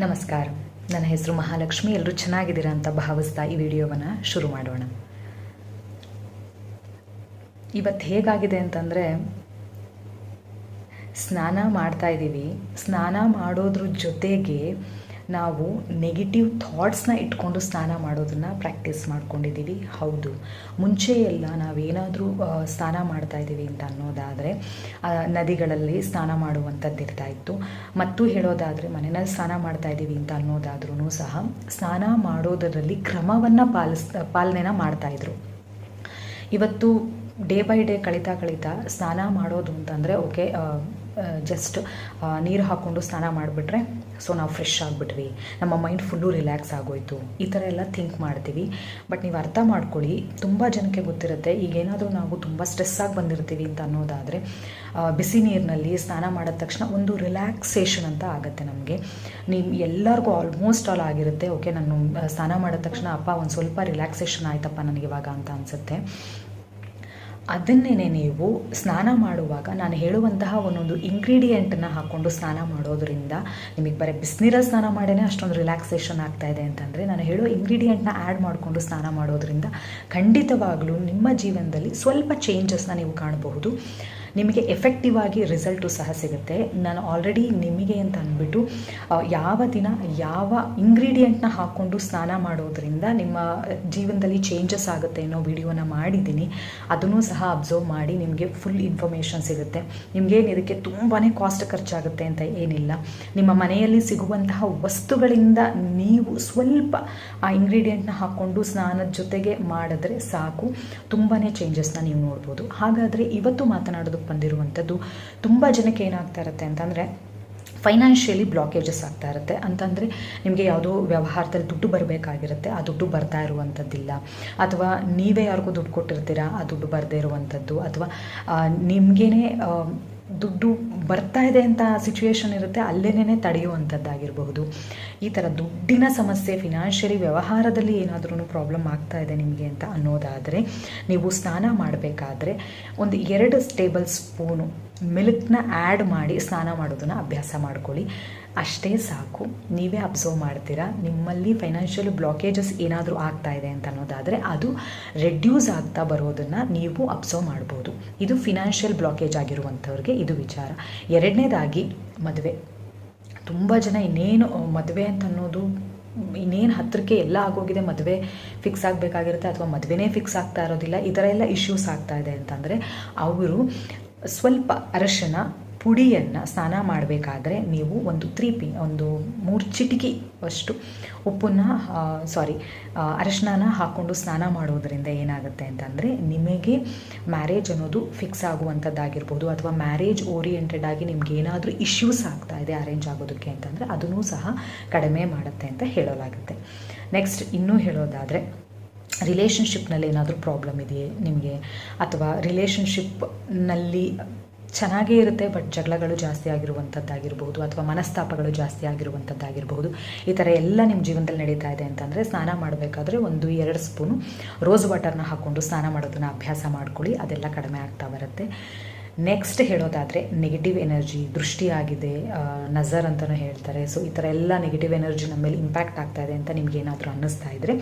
ನಮಸ್ಕಾರ. ನನ್ನ ಹೆಸರು ಮಹಾಲಕ್ಷ್ಮಿ. ಎಲ್ಲರೂ ಚೆನ್ನಾಗಿದ್ದೀರಾ ಅಂತ ಭಾವಿಸ್ತಾ ಈ ವಿಡಿಯೋವನ್ನು ಶುರು ಮಾಡೋಣ. ಇವತ್ತು ಹೇಗಾಗಿದೆ ಅಂತಂದರೆ, ಸ್ನಾನ ಮಾಡ್ತಾ ಇದ್ದೀವಿ. ಸ್ನಾನ ಮಾಡೋದ್ರ ಜೊತೆಗೆ ನಾವು ನೆಗೆಟಿವ್ ಥಾಟ್ಸ್ನ ಇಟ್ಕೊಂಡು ಸ್ನಾನ ಮಾಡೋದನ್ನು ಪ್ರಾಕ್ಟೀಸ್ ಮಾಡ್ಕೊಂಡಿದ್ದೀವಿ. ಹೌದು. ಮುಂಚೆ ಎಲ್ಲ ನಾವೇನಾದರೂ ಸ್ನಾನ ಮಾಡ್ತಾ ಇದ್ದೀವಿ ಅಂತ ಅನ್ನೋದಾದರೆ ನದಿಗಳಲ್ಲಿ ಸ್ನಾನ ಮಾಡುವಂಥದ್ದು ಇರ್ತಾ ಇತ್ತು. ಮತ್ತು ಹೇಳೋದಾದರೆ, ಮನೆಯಲ್ಲಿ ಸ್ನಾನ ಮಾಡ್ತಾ ಇದ್ದೀವಿ ಅಂತ ಅನ್ನೋದಾದ್ರೂ ಸಹ ಸ್ನಾನ ಮಾಡೋದರಲ್ಲಿ ಕ್ರಮವನ್ನು ಪಾಲಿಸ್, ಪಾಲನೆನ ಮಾಡ್ತಾಯಿದ್ರು ಇವತ್ತು, ಡೇ ಬೈ ಡೇ ಕಳೀತಾ ಕಳೀತಾ ಸ್ನಾನ ಮಾಡೋದು ಅಂತಂದರೆ, ಓಕೆ ಜಸ್ಟ್ ನೀರು ಹಾಕ್ಕೊಂಡು ಸ್ನಾನ ಮಾಡಿಬಿಟ್ರೆ ಸೊ ನಾವು ಫ್ರೆಶ್ ಆಗಿಬಿಟ್ವಿ. ನಮ್ಮ ಮೈಂಡ್ ಫುಲ್ಲು ರಿಲ್ಯಾಕ್ಸ್ ಆಗೋಯ್ತು. ಈ ಥರ ಎಲ್ಲ ಥಿಂಕ್ ಮಾಡ್ತೀವಿ. ಬಟ್ ನೀವು ಅರ್ಥ ಮಾಡ್ಕೊಳ್ಳಿ, ತುಂಬ ಜನಕ್ಕೆ ಗೊತ್ತಿರುತ್ತೆ ಈಗೇನಾದರೂ ನಾವು ತುಂಬ ಸ್ಟ್ರೆಸ್ಸಾಗಿ ಬಂದಿರ್ತೀವಿ ಅಂತ ಅನ್ನೋದಾದರೆ ಬಿಸಿ ನೀರಿನಲ್ಲಿ ಸ್ನಾನ ಮಾಡಿದ ತಕ್ಷಣ ಒಂದು ರಿಲ್ಯಾಕ್ಸೇಷನ್ ಅಂತ ಆಗುತ್ತೆ ನಮಗೆ. ನೀವು ಎಲ್ಲರಿಗೂ ಆಲ್ಮೋಸ್ಟ್ ಆಲ್ ಆಗಿರುತ್ತೆ ಓಕೆ ನಾನು ಸ್ನಾನ ಮಾಡಿದ ತಕ್ಷಣ, ಅಪ್ಪ, ಒಂದು ಸ್ವಲ್ಪ ರಿಲ್ಯಾಕ್ಸೇಷನ್ ಆಯ್ತಪ್ಪ, ನನಗೆ ಇವಾಗ ಅಂತ ಅನಿಸುತ್ತೆ. ಅದನ್ನೇ ನೀವು ಸ್ನಾನ ಮಾಡುವಾಗ ನಾನು ಹೇಳುವಂತಹ ಒಂದೊಂದು ಇಂಗ್ರೀಡಿಯೆಂಟನ್ನು ಹಾಕ್ಕೊಂಡು ಸ್ನಾನ ಮಾಡೋದರಿಂದ ನಿಮಗೆ ಬರೀ ಬಿಸಿನೀರಲ್ಲಿ ಸ್ನಾನ ಮಾಡೇ ಅಷ್ಟೊಂದು ರಿಲ್ಯಾಕ್ಸೇಷನ್ ಆಗ್ತಾ ಇದೆ ಅಂತಂದರೆ ನಾನು ಹೇಳೋ ಇಂಗ್ರೀಡಿಯೆಂಟ್ನ ಆ್ಯಡ್ ಮಾಡಿಕೊಂಡು ಸ್ನಾನ ಮಾಡೋದರಿಂದ ಖಂಡಿತವಾಗಲೂ ನಿಮ್ಮ ಜೀವನದಲ್ಲಿ ಸ್ವಲ್ಪ ಚೇಂಜಸ್ನ ನೀವು ಕಾಣಬಹುದು. ನಿಮಗೆ ಎಫೆಕ್ಟಿವ್ ಆಗಿ ರಿಸಲ್ಟು ಸಹ ಸಿಗುತ್ತೆ. ನಾನು ಆಲ್ರೆಡಿ ನಿಮಗೆ ಅಂತ ಅಂದ್ಬಿಟ್ಟು ಯಾವ ದಿನ ಯಾವ ಇಂಗ್ರೀಡಿಯೆಂಟ್ನ ಹಾಕ್ಕೊಂಡು ಸ್ನಾನ ಮಾಡೋದ್ರಿಂದ ನಿಮ್ಮ ಜೀವನದಲ್ಲಿ ಚೇಂಜಸ್ ಆಗುತ್ತೆ ಅನ್ನೋ ವಿಡಿಯೋನ ಮಾಡಿದ್ದೀನಿ. ಅದನ್ನು ಸಹ ಅಬ್ಸರ್ವ್ ಮಾಡಿ ನಿಮಗೆ ಫುಲ್ ಇನ್ಫಾರ್ಮೇಷನ್ ಸಿಗುತ್ತೆ. ನಿಮಗೇನು ಇದಕ್ಕೆ ತುಂಬಾ ಕಾಸ್ಟ್ ಖರ್ಚಾಗುತ್ತೆ ಅಂತ ಏನಿಲ್ಲ. ನಿಮ್ಮ ಮನೆಯಲ್ಲಿ ಸಿಗುವಂತಹ ವಸ್ತುಗಳಿಂದ ನೀವು ಸ್ವಲ್ಪ, ಆ ಇಂಗ್ರೀಡಿಯೆಂಟ್ನ ಹಾಕ್ಕೊಂಡು ಸ್ನಾನದ ಜೊತೆಗೆ ಮಾಡಿದ್ರೆ ಸಾಕು. ತುಂಬಾ ಚೇಂಜಸ್ನ ನೀವು ನೋಡ್ಬೋದು. ಹಾಗಾದರೆ ಇವತ್ತು ಮಾತನಾಡೋದು ಬಂದಿರುವಂಥದ್ದು, ತುಂಬ ಜನಕ್ಕೆ ಏನಾಗ್ತಾ ಇರುತ್ತೆ ಅಂತಂದರೆ ಫೈನಾನ್ಷಿಯಲಿ ಬ್ಲಾಕೇಜಸ್ ಆಗ್ತಾ ಇರುತ್ತೆ. ಅಂತಂದರೆ, ನಿಮಗೆ ಯಾವುದೋ ವ್ಯವಹಾರದಲ್ಲಿ ದುಡ್ಡು ಬರಬೇಕಾಗಿರುತ್ತೆ, ಆ ದುಡ್ಡು ಬರ್ತಾ ಇರುವಂಥದ್ದಿಲ್ಲ. ಅಥವಾ ನೀವೇ ಯಾರಿಗೂ ದುಡ್ಡು ಕೊಟ್ಟಿರ್ತೀರಾ, ಆ ದುಡ್ಡು ಬರದೇ ಇರುವಂಥದ್ದು. ಅಥವಾ ನಿಮಗೇನೆ ದುಡ್ಡು ಬರ್ತಾ ಇದೆ ಅಂತ ಸಿಚುವೇಶನ್ ಇರುತ್ತೆ ಅಲ್ಲೇನೇ ತಡೆಯುವಂಥದ್ದಾಗಿರಬಹುದು. ಈ ಥರ ದುಡ್ಡಿನ ಸಮಸ್ಯೆ ಫಿನಾನ್ಷಿಯಲಿ ವ್ಯವಹಾರದಲ್ಲಿ ಏನಾದ್ರೂ ಪ್ರಾಬ್ಲಮ್ ಆಗ್ತಾ ಇದೆ ನಿಮಗೆ ಅಂತ ಅನ್ನೋದಾದರೆ, ನೀವು ಸ್ನಾನ ಮಾಡಬೇಕಾದ್ರೆ ಒಂದು ಎರಡು ಟೇಬಲ್ ಸ್ಪೂನು ಮಿಲ್ಕ್ನ ಆ್ಯಡ್ ಮಾಡಿ ಸ್ನಾನ ಮಾಡೋದನ್ನು ಅಭ್ಯಾಸ ಮಾಡ್ಕೊಳ್ಳಿ. ಅಷ್ಟೇ ಸಾಕು. ನೀವೇ ಅಬ್ಸರ್ವ್ ಮಾಡ್ತೀರಾ? ನಿಮ್ಮಲ್ಲಿ ಫೈನಾನ್ಷಿಯಲ್ ಬ್ಲಾಕೇಜಸ್ ಏನಾದರೂ ಆಗ್ತಾ ಇದೆ ಅಂತ ಅನ್ನೋದಾದರೆ ಅದು ರೆಡ್ಯೂಸ್ ಆಗ್ತಾ ಬರೋದನ್ನು ನೀವು ಅಬ್ಸರ್ವ್ ಮಾಡ್ಬೋದು. ಇದು ಫಿನಾನ್ಷಿಯಲ್ ಬ್ಲಾಕೇಜ್ ಆಗಿರುವಂಥವ್ರಿಗೆ ಇದು ವಿಚಾರ. ಎರಡನೇದಾಗಿ ಮದುವೆ. ತುಂಬ ಜನ ಇನ್ನೇನು ಮದುವೆ ಅಂತ ಅನ್ನೋದು ಇನ್ನೇನು ಹತ್ತಿರಕ್ಕೆ ಎಲ್ಲ ಆಗೋಗಿದೆ, ಮದುವೆ ಫಿಕ್ಸ್ ಆಗಬೇಕಾಗಿರುತ್ತೆ ಅಥವಾ ಮದುವೆನೇ ಫಿಕ್ಸ್ ಆಗ್ತಾ ಇರೋದಿಲ್ಲ, ಈ ಥರ ಎಲ್ಲ ಇಶ್ಯೂಸ್ ಆಗ್ತಾ ಇದೆ ಅಂತಂದರೆ, ಅವರು ಸ್ವಲ್ಪ ಅರಶಿನ ಪುಡಿಯನ್ನು ಸ್ನಾನ ಮಾಡಬೇಕಾದ್ರೆ ನೀವು ಒಂದು ತ್ರೀ ಪಿ, ಒಂದು ಮೂರು ಚಿಟಿಕಿ ಅಷ್ಟು ಉಪ್ಪನ್ನು ಸಾರಿ ಅರಶಿನ ಹಾಕ್ಕೊಂಡು ಸ್ನಾನ ಮಾಡೋದರಿಂದ ಏನಾಗುತ್ತೆ ಅಂತಂದರೆ ನಿಮಗೆ ಮ್ಯಾರೇಜ್ ಅನ್ನೋದು ಫಿಕ್ಸ್ ಆಗುವಂಥದ್ದಾಗಿರ್ಬೋದು ಅಥವಾ ಮ್ಯಾರೇಜ್ ಓರಿಯೆಂಟೆಡ್ ಆಗಿ ನಿಮ್ಗೆ ಏನಾದರೂ ಇಶ್ಯೂಸ್ ಆಗ್ತಾ ಇದೆ ಅರೇಂಜ್ ಆಗೋದಕ್ಕೆ ಅಂತಂದರೆ ಅದನ್ನು ಸಹ ಕಡಿಮೆ ಮಾಡುತ್ತೆ ಅಂತ ಹೇಳಲಾಗುತ್ತೆ. ನೆಕ್ಸ್ಟ್ ಇನ್ನೂ ಹೇಳೋದಾದರೆ ರಿಲೇಷನ್ಶಿಪ್ನಲ್ಲಿ ಏನಾದರೂ ಪ್ರಾಬ್ಲಮ್ ಇದೆಯೇ ನಿಮಗೆ? ಅಥವಾ ರಿಲೇಷನ್ಶಿಪ್ನಲ್ಲಿ ಚೆನ್ನಾಗೇ ಇರುತ್ತೆ ಬಟ್ ಜಗಳಗಳು ಜಾಸ್ತಿ ಆಗಿರುವಂಥದ್ದಾಗಿರ್ಬೋದು ಅಥವಾ ಮನಸ್ತಾಪಗಳು ಜಾಸ್ತಿ ಆಗಿರುವಂಥದ್ದಾಗಿರ್ಬೋದು ಈ ಥರ ಎಲ್ಲ ನಿಮ್ಮ ಜೀವನದಲ್ಲಿ ನಡೀತಾ ಇದೆ ಅಂತಂದರೆ ಸ್ನಾನ ಮಾಡಬೇಕಾದ್ರೆ ಒಂದು ಎರಡು ಸ್ಪೂನು ರೋಸ್ ವಾಟರ್ನ ಹಾಕ್ಕೊಂಡು ಸ್ನಾನ ಮಾಡೋದನ್ನು ಅಭ್ಯಾಸ ಮಾಡ್ಕೊಳ್ಳಿ, ಅದೆಲ್ಲ ಕಡಿಮೆ ಆಗ್ತಾ ಬರುತ್ತೆ. ನೆಕ್ಸ್ಟ್ ಹೇಳೋದಾದರೆ ನೆಗೆಟಿವ್ ಎನರ್ಜಿ ದೃಷ್ಟಿಯಾಗಿದೆ ನಜರ್ ಅಂತಲೂ ಹೇಳ್ತಾರೆ. ಸೊ ಈ ಥರ ಎಲ್ಲ ನೆಗೆಟಿವ್ ಎನರ್ಜಿ ನಮ್ಮ ಮೇಲೆ ಇಂಪ್ಯಾಕ್ಟ್ ಆಗ್ತಾ ಇದೆ ಅಂತ ನಿಮ್ಗೆ ಏನಾದರೂ ಅನ್ನಿಸ್ತಾ ಇದ್ದರೆ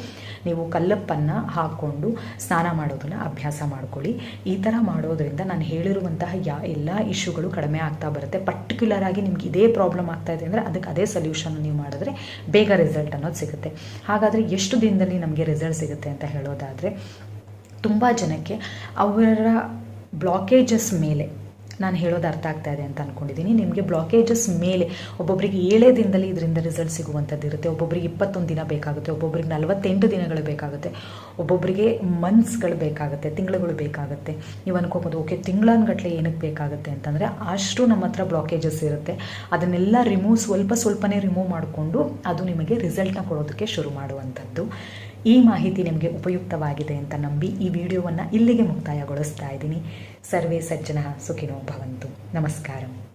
ನೀವು ಕಲ್ಲಪ್ಪನ್ನು ಹಾಕ್ಕೊಂಡು ಸ್ನಾನ ಮಾಡೋದನ್ನು ಅಭ್ಯಾಸ ಮಾಡ್ಕೊಳ್ಳಿ. ಈ ಥರ ಮಾಡೋದ್ರಿಂದ ನಾನು ಹೇಳಿರುವಂತಹ ಯಾ, ಎಲ್ಲ ಇಶ್ಯೂಗಳು ಕಡಿಮೆ ಆಗ್ತಾ ಬರುತ್ತೆ. ಪರ್ಟಿಕ್ಯುಲರ್ ಆಗಿ ನಿಮ್ಗೆ ಇದೇ ಪ್ರಾಬ್ಲಮ್ ಆಗ್ತಾ ಇದೆ ಅಂದರೆ ಅದಕ್ಕೆ ಅದೇ ಸೊಲ್ಯೂಷನ್ ನೀವು ಮಾಡಿದ್ರೆ ಬೇಗ ರಿಸಲ್ಟ್ ಅನ್ನೋದು ಸಿಗುತ್ತೆ. ಹಾಗಾದರೆ ಎಷ್ಟು ದಿನದಲ್ಲಿ ನಮಗೆ ರಿಸಲ್ಟ್ ಸಿಗುತ್ತೆ ಅಂತ ಹೇಳೋದಾದರೆ ತುಂಬ ಜನಕ್ಕೆ ಅವರ ಬ್ಲಾಕೇಜಸ್ ಮೇಲೆ. ನಾನು ಹೇಳೋದು ಅರ್ಥ ಆಗ್ತಾ ಇದೆ ಅಂತ ಅಂದ್ಕೊಂಡಿದ್ದೀನಿ ನಿಮಗೆ ಬ್ಲಾಕೇಜಸ್ ಮೇಲೆ ಒಬ್ಬೊಬ್ಬರಿಗೆ ಏಳೇ ದಿನದಲ್ಲಿ ಇದರಿಂದ ರಿಸಲ್ಟ್ ಸಿಗುವಂಥದ್ದು ಇರುತ್ತೆ. ಒಬ್ಬೊಬ್ಬರಿಗೆ ಇಪ್ಪತ್ತೊಂದು ದಿನ ಬೇಕಾಗುತ್ತೆ. ಒಬ್ಬೊಬ್ಬರಿಗೆ ನಲವತ್ತೆಂಟು ದಿನಗಳು ಬೇಕಾಗುತ್ತೆ. ಒಬ್ಬೊಬ್ಬರಿಗೆ ಮಂತ್ಸ್ಗಳು ಬೇಕಾಗುತ್ತೆ. ತಿಂಗಳುಗಳು ಬೇಕಾಗುತ್ತೆ. ನೀವು ಅನ್ಕೋಬೋದು, ಓಕೆ, ತಿಂಗಳನ್ಗಟ್ಲೆ ಏನಕ್ಕೆ ಬೇಕಾಗುತ್ತೆ ಅಂತಂದರೆ ಅಷ್ಟು ನಮ್ಮ ಹತ್ರ ಬ್ಲಾಕೇಜಸ್ ಇರುತ್ತೆ. ಅದನ್ನೆಲ್ಲ ರಿಮೂವ್ ಸ್ವಲ್ಪ ಸ್ವಲ್ಪನೇ ರಿಮೂವ್ ಮಾಡಿಕೊಂಡು ಅದು ನಿಮಗೆ ರಿಸಲ್ಟ್ನ ಕೊಡೋದಕ್ಕೆ ಶುರು ಮಾಡುವಂಥದ್ದು. ಈ ಮಾಹಿತಿ ನಿಮಗೆ ಉಪಯುಕ್ತವಾಗಿದೆ ಅಂತ ನಂಬಿ ಈ ವಿಡಿಯೋವನ್ನು ಇಲ್ಲಿಗೆ ಮುಕ್ತಾಯಗೊಳಿಸ್ತಾ ಇದ್ದೀನಿ. ಸರ್ವೇ ಸಜ್ಜನ ಸುಖಿನೋ ಭವಂತು. ನಮಸ್ಕಾರ.